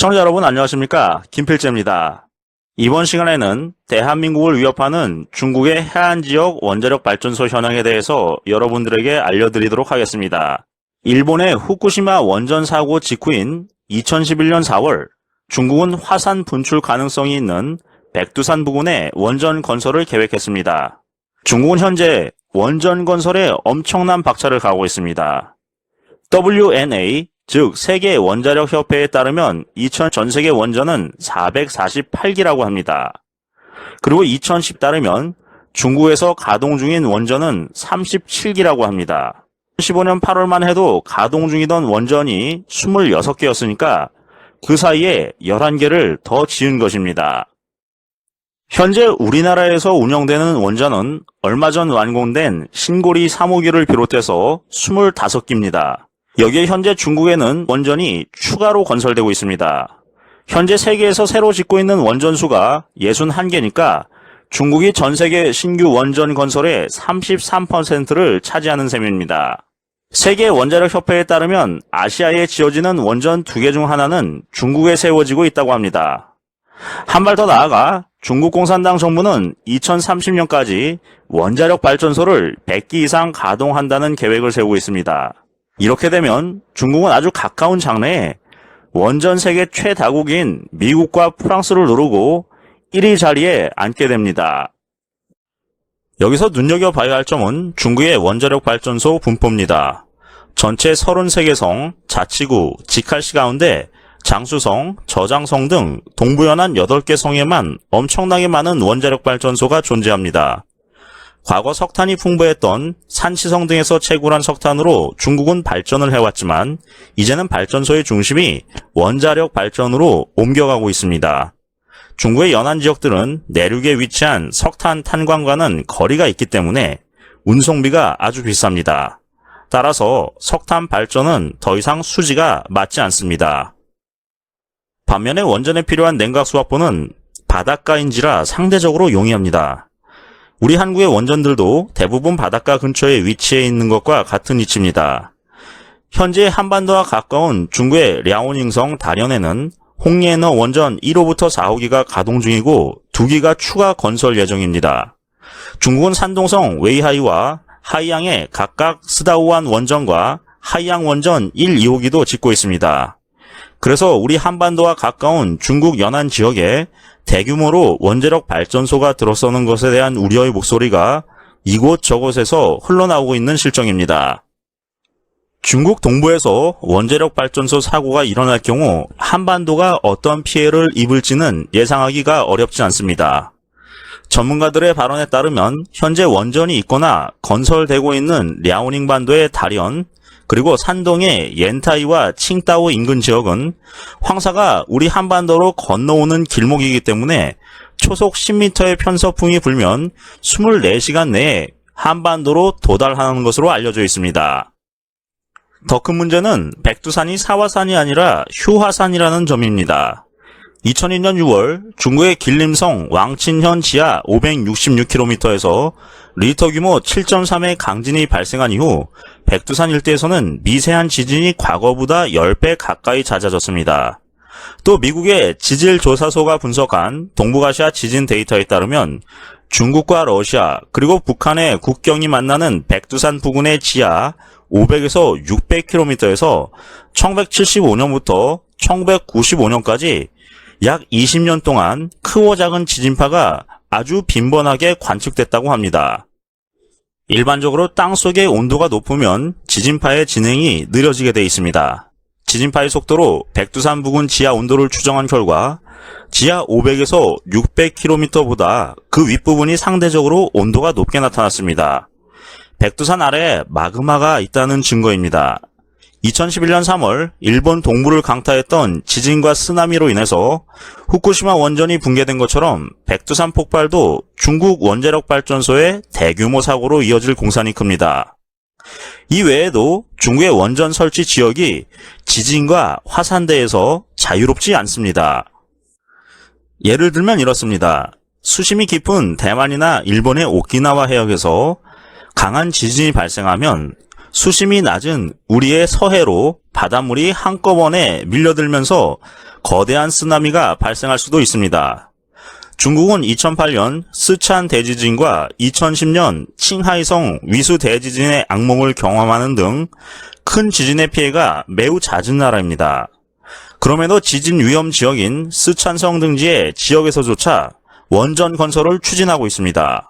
시청자 여러분 안녕하십니까 김필재입니다. 이번 시간에는 대한민국을 위협하는 중국의 해안 지역 원자력 발전소 현황에 대해서 여러분들에게 알려드리도록 하겠습니다. 일본의 후쿠시마 원전 사고 직후인 2011년 4월 중국은 화산 분출 가능성이 있는 백두산 부근에 원전 건설을 계획했습니다. 중국은 현재 원전 건설에 엄청난 박차를 가하고 있습니다. WNA, 즉 세계 원자력 협회에 따르면 2000 전 세계 원전은 448기라고 합니다. 그리고 2010 따르면 중국에서 가동 중인 원전은 37기라고 합니다. 15년 8월만 해도 가동 중이던 원전이 26개였으니까 그 사이에 11개를 더 지은 것입니다. 현재 우리나라에서 운영되는 원전은 얼마 전 완공된 신고리 3호기를 비롯해서 25기입니다. 여기에 현재 중국에는 원전이 추가로 건설되고 있습니다. 현재 세계에서 새로 짓고 있는 원전 수가 61개니까 중국이 전 세계 신규 원전 건설의 33%를 차지하는 셈입니다. 세계 원자력 협회에 따르면 아시아에 지어지는 원전 두 개 중 하나는 중국에 세워지고 있다고 합니다. 한 발 더 나아가 중국 공산당 정부는 2030년까지 원자력 발전소를 100기 이상 가동한다는 계획을 세우고 있습니다. 이렇게 되면 중국은 아주 가까운 장래에 원전 세계 최다국인 미국과 프랑스를 누르고 1위 자리에 앉게 됩니다. 여기서 눈여겨봐야 할 점은 중국의 원자력 발전소 분포입니다. 전체 33개 성, 자치구, 직할시 가운데 장수성, 저장성 등 동부연안 8개 성에만 엄청나게 많은 원자력 발전소가 존재합니다. 과거 석탄이 풍부했던 산시성 등에서 채굴한 석탄으로 중국은 발전을 해왔지만 이제는 발전소의 중심이 원자력 발전으로 옮겨가고 있습니다. 중국의 연안 지역들은 내륙에 위치한 석탄 탄광과는 거리가 있기 때문에 운송비가 아주 비쌉니다. 따라서 석탄 발전은 더 이상 수지가 맞지 않습니다. 반면에 원전에 필요한 냉각 수확부는 바닷가인지라 상대적으로 용이합니다. 우리 한국의 원전들도 대부분 바닷가 근처에 위치해 있는 것과 같은 위치입니다. 현재 한반도와 가까운 중국의 랴오닝성 다련에는 홍예너 원전 1호부터 4호기가 가동 중이고 2기가 추가 건설 예정입니다. 중국은 산동성 웨이하이와 하이양에 각각 스다우안 원전과 하이양 원전 1, 2호기도 짓고 있습니다. 그래서 우리 한반도와 가까운 중국 연안 지역에 대규모로 원자력 발전소가 들어서는 것에 대한 우려의 목소리가 이곳 저곳에서 흘러나오고 있는 실정입니다. 중국 동부에서 원자력 발전소 사고가 일어날 경우 한반도가 어떤 피해를 입을지는 예상하기가 어렵지 않습니다. 전문가들의 발언에 따르면 현재 원전이 있거나 건설되고 있는 랴오닝 반도의 다련, 그리고 산동의 옌타이와 칭따오 인근 지역은 황사가 우리 한반도로 건너오는 길목이기 때문에 초속 10m의 편서풍이 불면 24시간 내에 한반도로 도달하는 것으로 알려져 있습니다. 더 큰 문제는 백두산이 사화산이 아니라 휴화산이라는 점입니다. 2002년 6월 중국의 길림성 왕친현 지하 566km에서 리터 규모 7.3의 강진이 발생한 이후 백두산 일대에서는 미세한 지진이 과거보다 10배 가까이 잦아졌습니다. 또 미국의 지질조사소가 분석한 동북아시아 지진 데이터에 따르면 중국과 러시아 그리고 북한의 국경이 만나는 백두산 부근의 지하 500에서 600km에서 1975년부터 1995년까지 약 20년 동안 크고 작은 지진파가 아주 빈번하게 관측됐다고 합니다. 일반적으로 땅 속의 온도가 높으면 지진파의 진행이 느려지게 되어 있습니다. 지진파의 속도로 백두산 부근 지하 온도를 추정한 결과 지하 500에서 600km보다 그 윗부분이 상대적으로 온도가 높게 나타났습니다. 백두산 아래에 마그마가 있다는 증거입니다. 2011년 3월 일본 동부를 강타했던 지진과 쓰나미로 인해서 후쿠시마 원전이 붕괴된 것처럼 백두산 폭발도 중국 원자력 발전소의 대규모 사고로 이어질 공산이 큽니다. 이 외에도 중국의 원전 설치 지역이 지진과 화산대에서 자유롭지 않습니다. 예를 들면 이렇습니다. 수심이 깊은 대만이나 일본의 오키나와 해역에서 강한 지진이 발생하면 수심이 낮은 우리의 서해로 바닷물이 한꺼번에 밀려들면서 거대한 쓰나미가 발생할 수도 있습니다. 중국은 2008년 스촨 대지진과 2010년 칭하이성 위수 대지진의 악몽을 경험하는 등 큰 지진의 피해가 매우 잦은 나라입니다. 그럼에도 지진 위험 지역인 스촨성 등지의 지역에서조차 원전 건설을 추진하고 있습니다.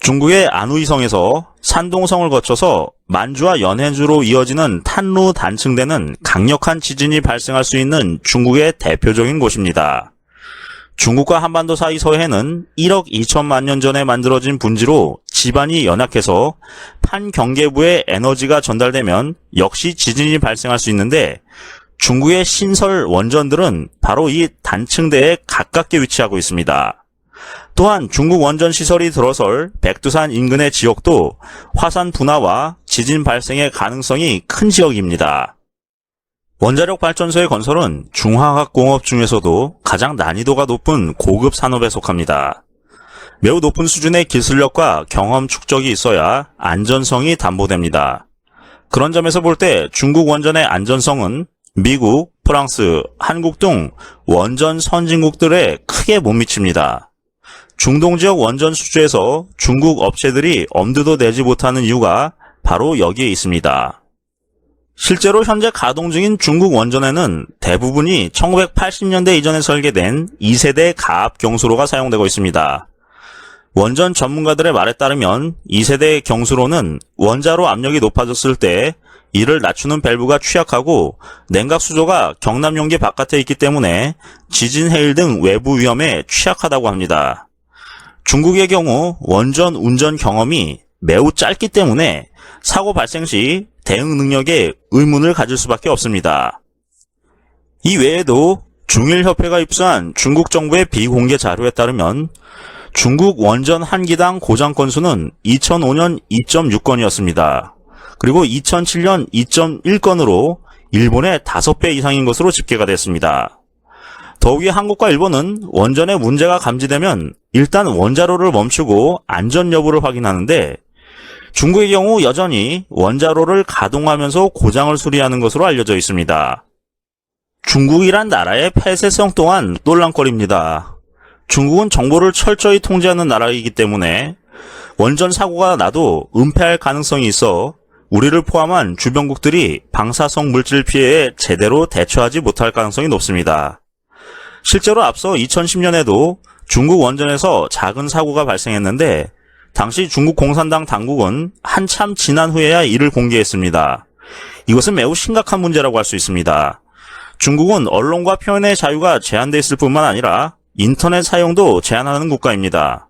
중국의 안후이성에서 산동성을 거쳐서 만주와 연해주로 이어지는 탄루 단층대는 강력한 지진이 발생할 수 있는 중국의 대표적인 곳입니다. 중국과 한반도 사이 서해는 1억 2천만 년 전에 만들어진 분지로 지반이 연약해서 판 경계부에 에너지가 전달되면 역시 지진이 발생할 수 있는데 중국의 신설 원전들은 바로 이 단층대에 가깝게 위치하고 있습니다. 또한 중국 원전 시설이 들어설 백두산 인근의 지역도 화산 분화와 지진 발생의 가능성이 큰 지역입니다. 원자력 발전소의 건설은 중화학 공업 중에서도 가장 난이도가 높은 고급 산업에 속합니다. 매우 높은 수준의 기술력과 경험 축적이 있어야 안전성이 담보됩니다. 그런 점에서 볼 때 중국 원전의 안전성은 미국, 프랑스, 한국 등 원전 선진국들에 크게 못 미칩니다. 중동 지역 원전 수주에서 중국 업체들이 엄두도 내지 못하는 이유가 바로 여기에 있습니다. 실제로 현재 가동 중인 중국 원전에는 대부분이 1980년대 이전에 설계된 2세대 가압 경수로가 사용되고 있습니다. 원전 전문가들의 말에 따르면 2세대 경수로는 원자로 압력이 높아졌을 때 이를 낮추는 밸브가 취약하고 냉각 수조가 경남 용기 바깥에 있기 때문에 지진 해일 등 외부 위험에 취약하다고 합니다. 중국의 경우 원전 운전 경험이 매우 짧기 때문에 사고 발생 시 대응 능력에 의문을 가질 수밖에 없습니다. 이 외에도 중일협회가 입수한 중국 정부의 비공개 자료에 따르면 중국 원전 한 기당 고장 건수는 2005년 2.6건이었습니다. 그리고 2007년 2.1건으로 일본의 5배 이상인 것으로 집계가 됐습니다. 더욱이 한국과 일본은 원전에 문제가 감지되면 일단 원자로를 멈추고 안전 여부를 확인하는데 중국의 경우 여전히 원자로를 가동하면서 고장을 수리하는 것으로 알려져 있습니다. 중국이란 나라의 폐쇄성 또한 논란거리입니다. 중국은 정보를 철저히 통제하는 나라이기 때문에 원전 사고가 나도 은폐할 가능성이 있어 우리를 포함한 주변국들이 방사성 물질 피해에 제대로 대처하지 못할 가능성이 높습니다. 실제로 앞서 2010년에도 중국 원전에서 작은 사고가 발생했는데 당시 중국 공산당 당국은 한참 지난 후에야 이를 공개했습니다. 이것은 매우 심각한 문제라고 할 수 있습니다. 중국은 언론과 표현의 자유가 제한돼 있을 뿐만 아니라 인터넷 사용도 제한하는 국가입니다.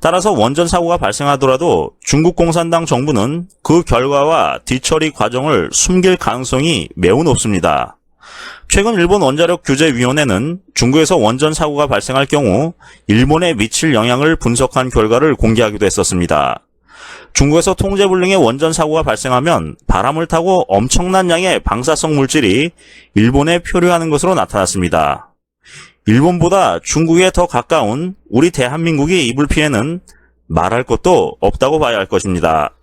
따라서 원전 사고가 발생하더라도 중국 공산당 정부는 그 결과와 뒤처리 과정을 숨길 가능성이 매우 높습니다. 최근 일본 원자력 규제 위원회는 중국에서 원전 사고가 발생할 경우 일본에 미칠 영향을 분석한 결과를 공개하기도 했었습니다. 중국에서 통제 불능의 원전 사고가 발생하면 바람을 타고 엄청난 양의 방사성 물질이 일본에 표류하는 것으로 나타났습니다. 일본보다 중국에 더 가까운 우리 대한민국이 입을 피해는 말할 것도 없다고 봐야 할 것입니다.